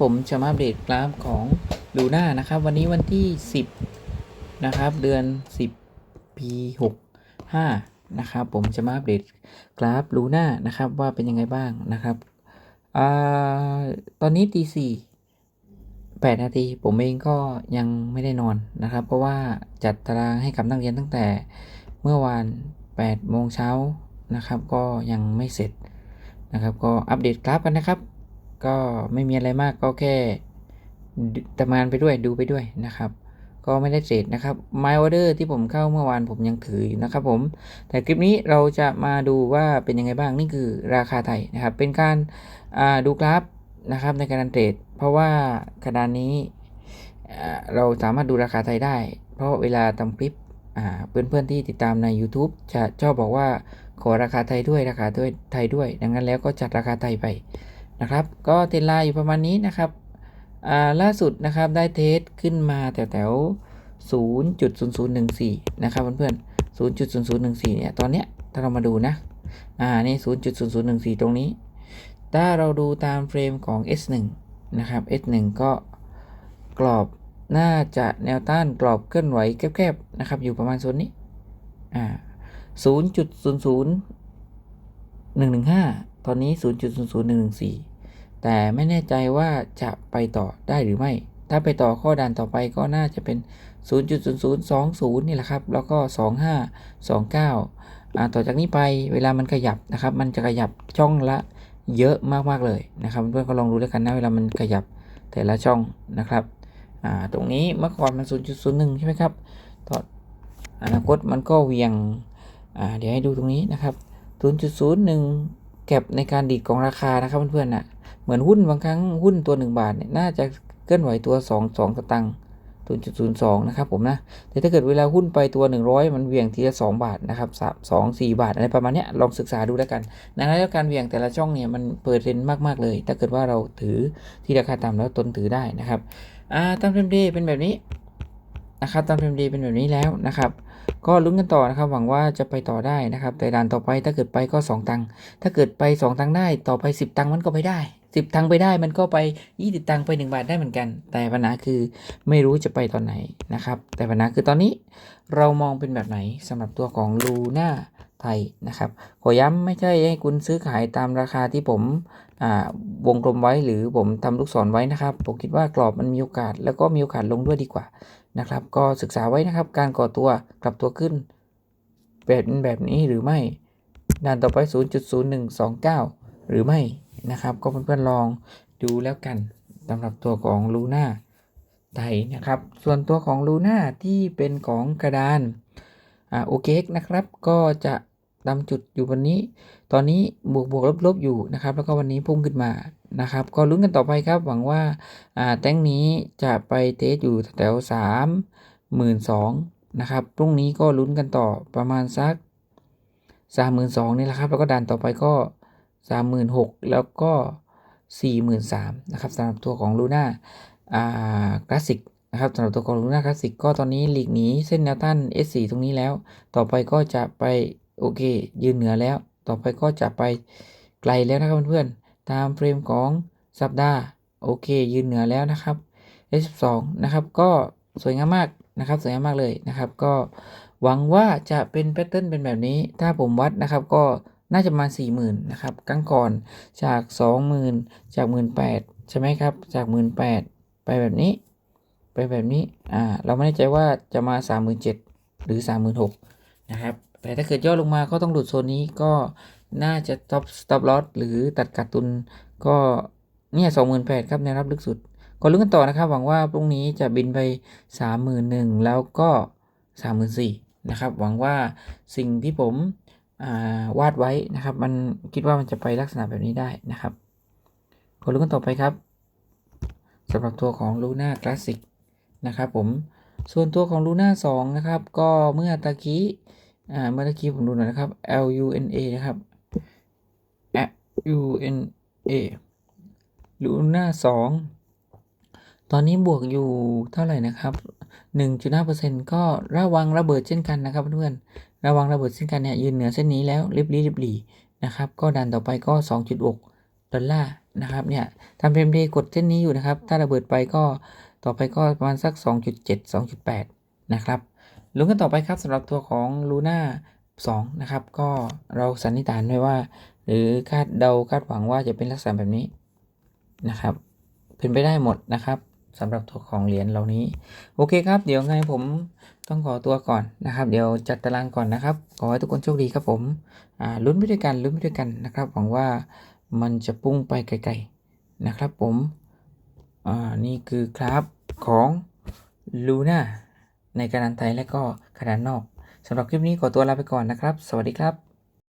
ผมจะมาอัปเดตกราฟของลูน่านะครับ วันนี้วันที่ 10 นะครับ เดือน 10 ปี 65 นะครับ ผมจะมาอัปเดตกราฟลูน่านะครับ ว่าเป็นยังไงบ้างนะครับอตอนนี้ตีสี่แปดนาทีผมเองก็ยังไม่ได้นอนนะครับ เพราะว่าจัดตารางให้กับนักเรียนตั้งแต่เมื่อวาน8โมงเช้านะครับ ก็ยังไม่เสร็จนะครับ ก็อัปเดตกราฟกันนะครับ ก็ไม่มีอะไรมากก็แค่ดูทำงานไปด้วยดูไปด้วยนะครับ ก็ไม่ได้เทรดนะครับ My Order ที่ผมเข้าเมื่อวานผมยังถืออยู่นะครับผม แต่คลิปนี้เราจะมาดูว่าเป็นยังไงบ้างนี่คือราคาไทยนะครับ เป็นการาดูกราฟนะครับในการเทรดเพราะว่ากระดานนี้เราสามารถดูราคาไทยได้ เพราะเวลาทำคลิปเพื่อนๆที่ติดตามใน YouTube จะชอบบอกว่าขอราคาไทยด้วยราคาด้วยไทยด้วย ดังนั้นแล้วก็จัดราคาไทยไป นะครับ ก็เทนไลน์อยู่ประมาณนี้นะครับล่าสุดนะครับได้เทสขึ้นมาแถวแถว0.0014 นะครับเพื่อนๆ 0.0014 เนี่ย ตอนเนี้ย ถ้าเรามาดูนะ อ่า นี่ 0.0014 ตรงนี้ ถ้าเราดูตามเฟรมของ S1 นะครับ S1 ก็กรอบน่าจะแนวต้านกรอบเคลื่อนไหวแคบๆ นะครับ อยู่ประมาณโซนนี้ อ่า 0.00115 ตอนนี้ 0.00114 แต่ไม่แน่ใจว่าจะไปต่อได้หรือไม่ ถ้าไปต่อข้อดันต่อไปก็น่าจะเป็น 0.0020 นี่แหละครับ แล้วก็ 25 29 อ่า ต่อจากนี้ไปเวลามันขยับนะครับ มันจะขยับช่องละเยอะมากๆเลยนะครับเพื่อนก็ลองดูแล้วยกันนะเวลามันขยับแต่ละช่องนะครับ อ่า ตรงนี้เมื่อก่อนมัน 0.01 ใช่ไหมครับ ต่ออนาคตมันก็เวียง อ่า เดี๋ยวให้ดูตรงนี้นะครับ 0.01 แก็บในการดีดของราคานะครับเพื่อนๆนะ เหมือนหุ้นบางครั้งหุ้นตัว 1 บาทเนี่ยน่าจะเคลื่อนไหวตัว 2 2สตังค์0.02 นะครับผมนะ แต่ถ้าเกิดเวลาหุ้นไปตัว 100 มันเหวี่ยงทีละ 2 บาทนะครับ3 2 4 บาท อะไรประมาณเนี้ยลองศึกษาดูแล้วกันนะแล้วการเหวี่ยงแต่ละช่องเนี่ยมันเปิดเรนมาก ๆ เลย ถ้าเกิดว่าเราถือที่ราคาต่ำแล้วตนถือได้นะครับอ่าตามเทรนด์เดย์เป็นแบบนี้นะครับตามเทรนด์เดย์เป็นแบบนี้แล้วนะครับก็ลุ้นกันต่อนะครับหวังว่าจะไปต่อได้นะครับ แต่ด่านต่อไปถ้าเกิดไปก็ 2 ตังค์ถ้าเกิดไป 2 ตังค์ได้ต่อไป 10 ตังค์มันก็ไปได้ 10 ตังค์ไปได้มันก็ไป 20 ตังค์ไป 1 บาทได้เหมือนกัน แต่ปัญหาคือไม่รู้จะไปตอนไหนนะครับ แต่ปัญหาคือตอนนี้เรามองเป็นแบบไหนสำหรับตัวของลูน่าไทยนะครับขอย้ำไม่ใช่ให้คุณซื้อขายตามราคาที่ผมวงกลมไว้หรือผมทำลูกศรไว้นะครับ ผมคิดว่ากรอบมันมีโอกาส แล้วก็มีโอกาสลงด้วยดีกว่านะครับ ก็ศึกษาไว้นะครับ การก่อตัวกลับตัวขึ้นเป็นแบบนี้หรือไม่ด่านต่อไป 0.0129 หรือไม่ นะครับ ก็เพื่อนๆลองดูแล้วกันสำหรับตัวของลูน่าไทยนะครับ ส่วนตัวของลูน่าที่เป็นของกระดานอ่าโอเคนะครับ ก็จะดำจุดอยู่วันนี้ ตอนนี้บวกบวกลบลบอยู่นะครับ แล้วก็วันนี้พุ่งขึ้นมานะครับ ก็ลุ้นกันต่อไปครับ หวังว่าอ่าแต้งนี้จะไปเทสอยู่แถวสามหมื่นสองนะครับ พรุ่งนี้ก็ลุ้นกันต่อประมาณสักสามหมื่นสองนี่แหละครับ แล้วก็ดันต่อไปก็ สามหมื่นหกแล้วก็สี่หมื่นสามนะครับสำหรับตัวของลูน่าอ่าคลาสสิกนะครับสำหรับตัวของลูน่าคลาสสิกก็ตอนนี้หลีกหนีเส้นแนวต้าน S4 ตรงนี้แล้ว ต่อไปก็จะไปโอเค ยืนเหนือแล้ว ต่อไปก็จะไปไกลแล้วนะครับเพื่อนๆตามเฟรมของสัปดาห์โอเค ยืนเหนือแล้วนะครับ S12 นะครับก็สวยงามมากนะครับสวยงามมากเลยนะครับ ก็หวังว่าจะเป็นแพทเทิร์นเป็นแบบนี้ ถ้าผมวัดนะครับก็ น่าจะมา40,000นะครับกั้งก่อนจาก 20,000 จาก 18,000 ใช่ไหมครับ จาก 18,000 ไปแบบนี้ ไปแบบนี้ อ่า เราไม่แน่ใจว่าจะมา 37,000 หรือ 36,000 นะครับ แต่ถ้าเกิดย่อลงมาก็ต้องหลุดโซนนี้ก็น่าจะ stop stop loss หรือตัดขาดทุนก็เนี่ย28,000ครับแนวรับลึกสุด ก็ลุ้นกันต่อนะครับ หวังว่าพรุ่งนี้จะบินไป31,000แล้วก็34,000นะครับ หวังว่าสิ่งที่ผม วาดไว้นะครับ มันคิดว่ามันจะไปลักษณะแบบนี้ได้นะครับก็ลุ้นกันต่อไปครับสำหรับตัวของ Luna Classic นะครับผมส่วนตัวของ Luna 2นะครับ ก็เมื่อตะกี้เมื่อตะกี้ผมดูหน่อยนะครับ L U N A นะครับ L U N A Luna 2ตอนนี้บวกอยู่เท่าไหร่นะครับ 1.5%ก็ระวังระเบิดเช่นกันนะครับเพื่อน ระวังระเบิดเช่นกันเนี่ยยืนเหนือเส้นนี้แล้วริบลีริบหลีนะครับ ก็ดันต่อไปก็ 2.6 ดอลลาร์นะครับเนี่ยทำเฟรมเดย์กดเส้นนี้อยู่นะครับ ถ้าระเบิดไปก็ต่อไปก็ประมาณสัก 2.7 2.8 นะครับลุ้นกันต่อไปครับสำหรับตัวของ Luna 2นะครับ ก็เราสันนิษฐานไว้ว่า หรือคาดเดาคาดหวังว่าจะเป็นลักษณะแบบนี้นะครับ เป็นไปได้หมดนะครับ สำหรับตัวของเหรียญเหล่านี้ โอเคครับ เดี๋ยวไงผมต้องขอตัวก่อนนะครับ เดี๋ยวจัดตารางก่อนนะครับ ขอให้ทุกคนโชคดีครับผมอ่าลุ้นไปด้วยกันลุ้นไปด้วยกันนะครับ หวังว่ามันจะพุ่งไปไกลๆนะครับผมอ่านี่คือครับของ Luna ในกระดานไทยและก็กระดานนอกสำหรับคลิปนี้ขอตัวลาไปก่อนนะครับ สวัสดีครับ